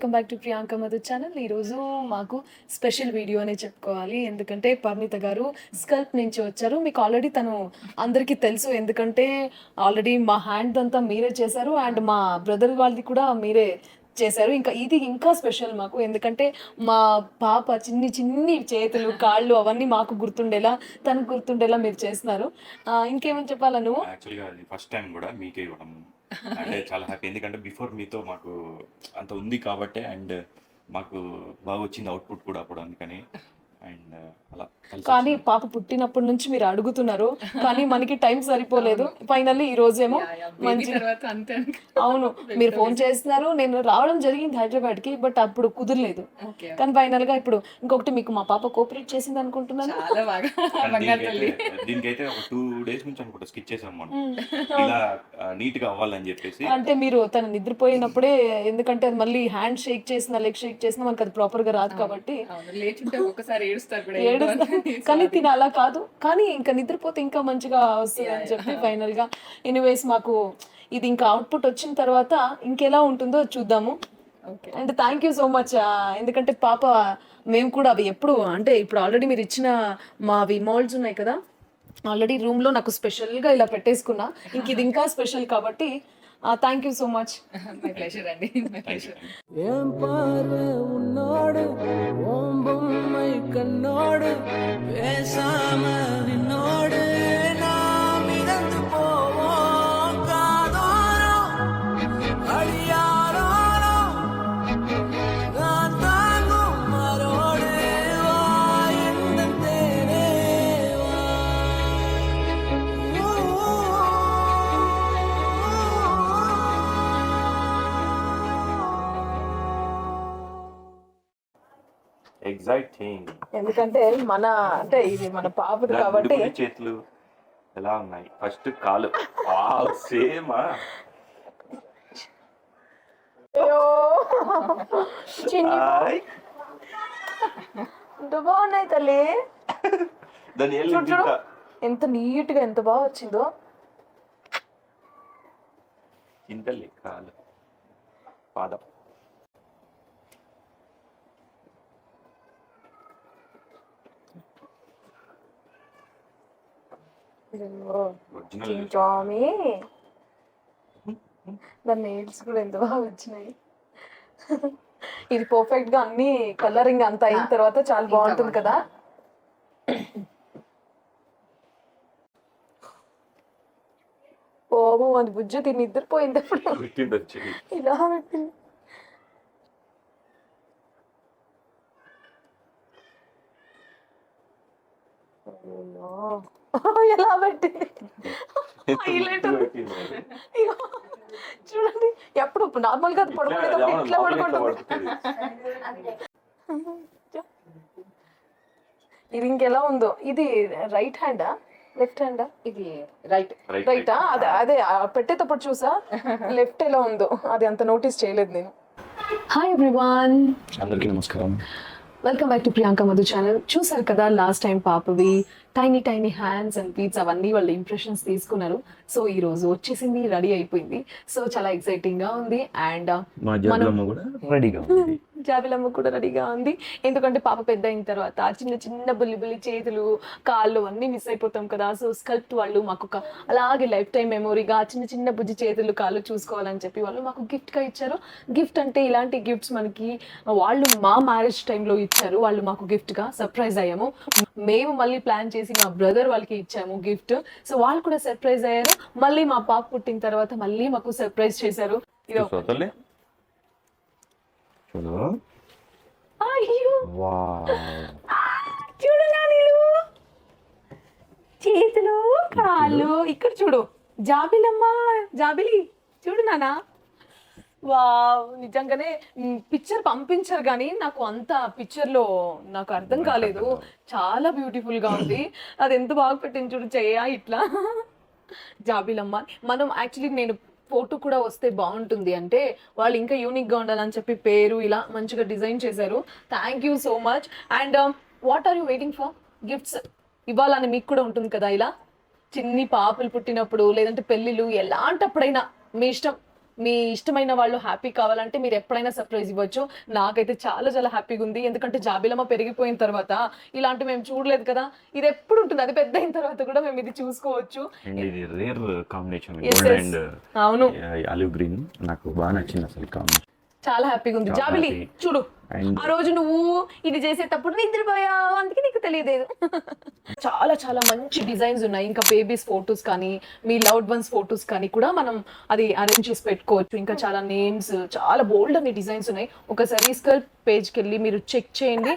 Welcome back to Priyanka Madhu channel. ఈరోజు మాకు special video అనే చెప్పుకోవాలి. ఎందుకంటే పర్ణిత గారు స్కల్ప్ నుంచి వచ్చారు. మీకు ఆల్రెడీ తను అందరికీ తెలుసు. ఎందుకంటే ఆల్రెడీ మా హ్యాండ్ అంతా మీరే చేశారు అండ్ మా బ్రదర్ వాళ్ళది కూడా మీరే చేశారు. ఇంకా ఇది ఇంకా స్పెషల్ మాకు. ఎందుకంటే మా పాప చిన్ని చిన్ని చేతులు కాళ్ళు అవన్నీ మాకు గుర్తుండేలా తనకు గుర్తుండేలా మీరు చేస్తున్నారు. ఇంకేమని చెప్పాలా నువ్వు? ఫస్ట్ టైం కూడా మీకే ఇవ్వడం అంటే చాలా హ్యాపీ ఎందుకంటే బిఫోర్ మీతో మాకు అంత ఉంది కాబట్టి అండ్ మాకు బాగా వచ్చింది అవుట్పుట్ కూడా అప్పుడు అందుకని. అండ్ అలా కలిసి కానీ. పాప పుట్టినప్పటి నుంచి మీరు అడుగుతున్నారు కానీ మనకి టైం సరిపోలేదు. ఫైనల్లీ ఈ రోజేమో మంచి తర్వాత అంతే అవును మీరు ఫోన్ చేస్తున్నారు. నేను రావడం జరిగింది హైదరాబాద్కి బట్ అప్పుడు కుదరలేదు. ఓకే కానీ ఫైనల్గా ఇప్పుడు ఇంకొకటి మీకు మా పాప కోఆపరేట్ చేసింది అనుకుంటున్నాను. దీనికైతే ఒక టూ డేస్ నుంచి అనుకుంటా స్కిచ్ చేసాం మనం. ఇలా నీట్గా అవ్వాలని చెప్పేసి. అంటే మీరు తను నిద్రపోయినప్పుడే ఎందుకంటే అది మళ్ళీ హ్యాండ్ షేక్ చేసిన లెగ్ షేక్ చేసినా మనకి అది ప్రాపర్గా రాదు కాబట్టి. లేచుంటే ఒక్కసారి ఏడుస్తారు కూడా. కానీ తిన అలా కాదు. కానీ ఇంకా నిద్రపోతే ఇంకా మంచిగా వస్తుంది అని చెప్పి ఫైనల్గా ఎనీవేస్ మాకు ఇది ఇంకా అవుట్పుట్ వచ్చిన తర్వాత ఇంకెలా ఉంటుందో చూద్దాము. And thank you so much ఎందుకంటే పాప మేము కూడా అవి ఎప్పుడు అంటే ఇప్పుడు ఆల్రెడీ మీరు ఇచ్చిన మా అవి మోల్డ్స్ ఉన్నాయి కదా ఆల్రెడీ రూమ్లో నాకు స్పెషల్గా ఇలా పెట్టేసుకున్నా. ఇంక ఇది ఇంకా స్పెషల్ కాబట్టి thank you so much my pleasure అండి మై ప్లెజర్ ఏం పారు உன்னோடு ஓம் பொம்மை கண்ணோடு பேசாம நின்னோடு ఎగ్జైటింగ్ ఎందుకంటే మన అంటే ఇది మన పాపది కాబట్టి చేతులు ఎలా ఉన్నాయి? ఫస్ట్ కాలు. సేమా ఎంత బాగున్నాయి తల్లి. ఎంత నీట్గా ఎంత బాగా వచ్చిందో. చింతలే కాలు. పాదం. స్వామి? దాని నెయిల్స్ కూడా ఎంత బాగా వచ్చినాయి. ఇది పర్ఫెక్ట్గా అన్ని కలరింగ్ అంత అయిన తర్వాత చాలా బాగుంటుంది కదా. ఓమో అది బుజ్జ తిని నిద్రపోయింది. ఇలా పెట్టింది ఎలా పెట్టింది హైలైట్ చూడండి ఎప్పుడు నార్మల్గా పడుకునేటప్పుడు ఇట్లా పడుకుంటుంది ఇది ఇంకెలా ఉందో? ఇది రైట్ హ్యాండా? లెఫ్ట్ హ్యాండా? ఇది రైట్. రైట్ అదే అదే పెట్టేటప్పుడు చూసా? లెఫ్ట్ ఎలా ఉందో? అది అంత నోటీస్ చేయలేదు నేను. హాయ్ ఎవ్రీవన్ అందరికీ నమస్కారం. Welcome back to Priyanka Madhu channel చూసారు కదా last time పాపవి tiny tiny hands and feets అవన్నీ వాళ్ళ ఇంప్రెషన్స్ తీసుకున్నారు. సో ఈ రోజు వచ్చేసింది రెడీ అయిపోయింది. సో చాలా ఎక్సైటింగ్గా ఉంది అండ్ మా జాబిలమ్మ కూడా రెడీగా ఉంది. జాబిలమ్మ కూడా రెడీగా ఉంది. ఎందుకంటే పాప పెద్ద అయిన తర్వాత చిన్న చిన్న బుల్లి బుల్లి చేతులు కాళ్ళు అన్నీ మిస్ అయిపోతాం కదా. సో స్కల్ప్ట్ వాళ్ళు మాకు ఒక అలాగే లైఫ్ టైం మెమొరీగా చిన్న చిన్న బుజ్జి చేతులు కాళ్ళు చూసుకోవాలని చెప్పి వాళ్ళు మాకు gift గా ఇచ్చారు. గిఫ్ట్ అంటే ఇలాంటి గిఫ్ట్స్ మనకి వాళ్ళు మా మ్యారేజ్ టైంలో ఇచ్చారు. వాళ్ళు మాకు gift గా సర్ప్రైజ్ అయ్యాము. మేము మళ్ళీ ప్లాన్ చేసి మా బ్రదర్ వాళ్ళకి ఇచ్చాము గిఫ్ట్. సో వాళ్ళు కూడా సర్ప్రైజ్ అయ్యారు. మళ్ళీ మా పాప పుట్టిన తర్వాత మళ్ళీ మాకు సర్ప్రైజ్ చేశారు. ఇదో. చూడలే చూడు. అయ్యో. వా చూడు నానీలు. చేతులు కాళ్ళు. ఇక్కడ చూడు. జాబిలమ్మ జాబిలి. చూడు నానా. నిజంగానే పిక్చర్ పంపించారు కానీ నాకు అంత పిక్చర్లో నాకు అర్థం కాలేదు. చాలా బ్యూటిఫుల్గా ఉంది. అది ఎంత బాగా పెట్టింది చూడు చెయ్య ఇట్లా. జాబిలమ్మ. మనం యాక్చువల్లీ నేను ఫోటో కూడా వస్తే బాగుంటుంది. అంటే వాళ్ళు ఇంకా యూనిక్గా ఉండాలని చెప్పి పేరు ఇలా మంచిగా డిజైన్ చేశారు. Thank you so much and what are you waiting for gifts ఇవ్వాలని మీకు కూడా ఉంటుంది కదా ఇలా. చిన్ని పాపలు పుట్టినప్పుడు లేదంటే పెళ్ళిళ్ళు ఎలాంటప్పుడైనా మీ ఇష్టం. మీ ఇష్టమైన వాళ్ళు హ్యాపీ కావాలంటే మీరు ఎప్పుడైనా సర్ప్రైజ్ ఇవ్వచ్చు. నాకైతే చాలా చాలా హ్యాపీగా ఉంది. ఎందుకంటే జాబిలమ్మ పెరిగిపోయిన తర్వాత ఇలాంటి మేము చూడలేదు కదా. ఇది ఎప్పుడు ఉంటుంది? అది పెద్ద అయిన తర్వాత కూడా మేము ఇది చూసుకోవచ్చు. అవును. గ్రీన్ నాకు బాగా నచ్చింది అసలు కాంబినేషన్ చాలా హ్యాపీగా ఉంది. జాబిలి. చూడు. ఆ రోజు నువ్వు ఇది చేసేటప్పుడు నిద్రపోయావు. అందుకే నీకు తెలియలేదు. చాలా చాలా మంచి డిజైన్స్ ఉన్నాయి. ఇంకా బేబీస్ ఫొటోస్ కానీ మీ లవ్డ్ వన్స్ ఫొటోస్ కానీ కూడా మనం అది అరేంజ్ చేసి పెట్టుకోవచ్చు. ఇంకా చాలా నేమ్స్ చాలా బోల్డ్ అనే డిజైన్స్ ఉన్నాయి. ఒకసారి స్కల్ పేజ్కి వెళ్ళి మీరు చెక్ చేయండి.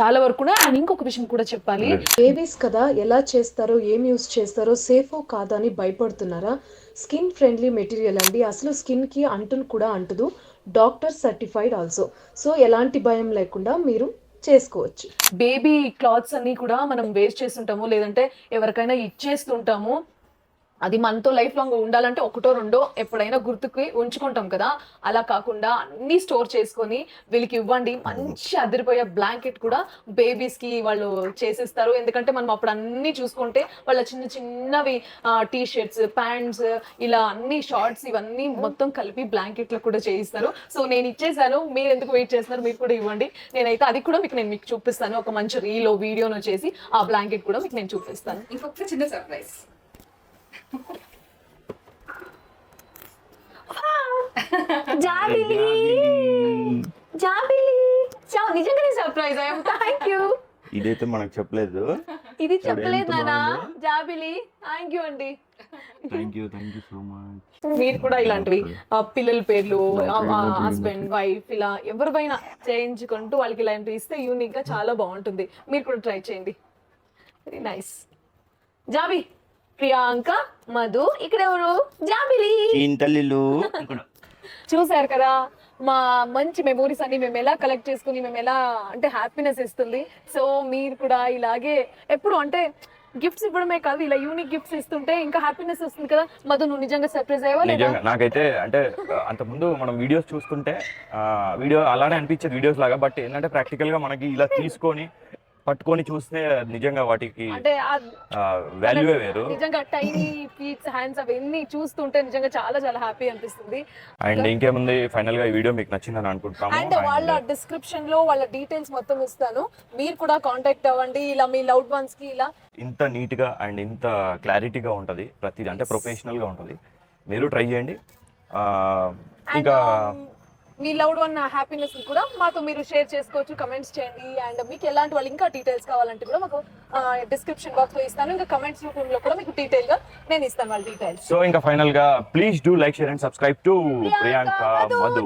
చాలా వరకు. అండ్ ఇంకొక విషయం కూడా చెప్పాలి. బేబీస్ కదా ఎలా చేస్తారో ఏం యూస్ చేస్తారో సేఫో కాదా అని భయపడుతున్నారా? స్కిన్ ఫ్రెండ్లీ మెటీరియల్ అండి. అసలు స్కిన్కి అంటును కూడా అంటదు. Doctor certified also. సో ఎలాంటి భయం లేకుండా మీరు చేసుకోవచ్చు. బేబీ క్లాత్స్ అన్ని కూడా మనం వేస్ట్ చేస్తుంటాము. లేదంటే ఎవరికైనా ఇచ్చేస్తుంటాము. అది మనతో లైఫ్ లాంగ్ ఉండాలంటే ఒకటో రెండో ఎప్పుడైనా గుర్తుకి ఉంచుకుంటాం కదా. అలా కాకుండా అన్ని స్టోర్ చేసుకొని వీళ్ళకి ఇవ్వండి. మంచి అదిరిపోయే బ్లాంకెట్ కూడా బేబీస్కి వాళ్ళు చేసేస్తారు. ఎందుకంటే మనం అప్పుడు అన్ని చూసుకుంటే వాళ్ళ చిన్న చిన్నవి టీ షర్ట్స్ ప్యాంట్స్ ఇలా అన్ని షార్ట్స్ ఇవన్నీ మొత్తం కలిపి బ్లాంకెట్లో కూడా చేయిస్తారు. సో నేను ఇచ్చేసాను. మీరు ఎందుకు వెయిట్ చేస్తున్నారు? మీరు కూడా ఇవ్వండి. నేనైతే అది కూడా మీకు నేను మీకు చూపిస్తాను. ఒక మంచి రీలో వీడియోను చేసి ఆ బ్లాంకెట్ కూడా మీకు నేను చూపిస్తాను. ఇంకొక చిన్న సర్ప్రైజ్ జాబిలి జాబిలి చా- నిజంగానే సర్ప్రైజ్ అయ్యాం థ్యాంక్ యూ ఇదైతే మనకు చెప్పలేదు. ఇది చెప్పలేదు నానా. జాబిలి థ్యాంక్ యూ అండి thank you thank you so much మీరు కూడా ఇలాంటివి పిల్లల పేర్లు. హస్బెండ్ వైఫ్ ఇలా ఎవరిపైనా చేయించుకుంటూ వాళ్ళకి ఇలాంటివి ఇస్తే యూనిక్గా చాలా బాగుంటుంది. మీరు కూడా ట్రై చేయండి. వెరీ నైస్ జాబి ప్రియాంక మధు ఇక్కడ ఎవరు? జాబిలి చూసారు కదా మా మంచి మెమోరీస్ అన్ని మేము ఎలా కలెక్ట్ చేసుకుని మేము ఎలా అంటే హ్యాపీనెస్ ఇస్తుంది. సో మీరు కూడా ఇలాగే ఎప్పుడు అంటే గిఫ్ట్స్ ఇవ్వడమే కాదు ఇలా యూనిక్ గిఫ్ట్స్ ఇస్తుంటే ఇంకా హ్యాపీనెస్ వస్తుంది కదా. మధు నువ్వు నిజంగా సర్ప్రైజ్ అయ్యవా నాకైతే అంటే అంత ముందు మనం వీడియోస్ చూస్తుంటే వీడియో అలానే అనిపించేది వీడియోస్ లాగా. బట్ ఏంటంటే ప్రాక్టికల్గా మనకి ఇలా తీసుకొని పట్టుకొని చూస్తే నిజంగా వాటికి అంటే వాల్యూవే వేరు. నిజంగా టైనీ ఫీట్స్ హ్యాండ్స్ అవన్నీ చూస్తుంటే నిజంగా చాలా చాలా హ్యాపీ అనిపిస్తుంది. అండ్ ఇంకేముంది? ఫైనల్గా ఈ వీడియో మీకు నచ్చిందని అనుకుంటాము అండ్ వాళ్ళ డిస్క్రిప్షన్లో వాళ్ళ డీటెయిల్స్ మొత్తం ఇస్తాను. మీరు కూడా కాంటాక్ట్ అవ్వండి. ఇలా మీ లౌడ్ వన్స్కి ఇలా. ఇంత నీట్గా అండ్ ఇంత క్లారిటీగా ఉంటది ప్రతిదీ. అంటే ప్రొఫెషనల్గా ఉంటది. మీరు ట్రై చేయండి. ఇంకా మీ లౌడ్ వన్ హ్యాపీనెస్ కూడా మాతో మీరు షేర్ చేసుకోవచ్చు. కమెంట్స్ చేయండి. అండ్ మీకు ఎలాంటి వాళ్ళు ఇంకా డీటెయిల్స్ కావాలంటే కూడా మాకు డిస్క్రిప్షన్ బాక్స్లో ఇస్తాను. ఇంకా కమెంట్స్ రూపంలో కూడా మీకు డీటెయిల్గా నేను ఇస్తాను వాళ్ళ డీటెయిల్స్ సో ఇంకా ఫైనల్గా please do like share and subscribe to Priyanka Madhu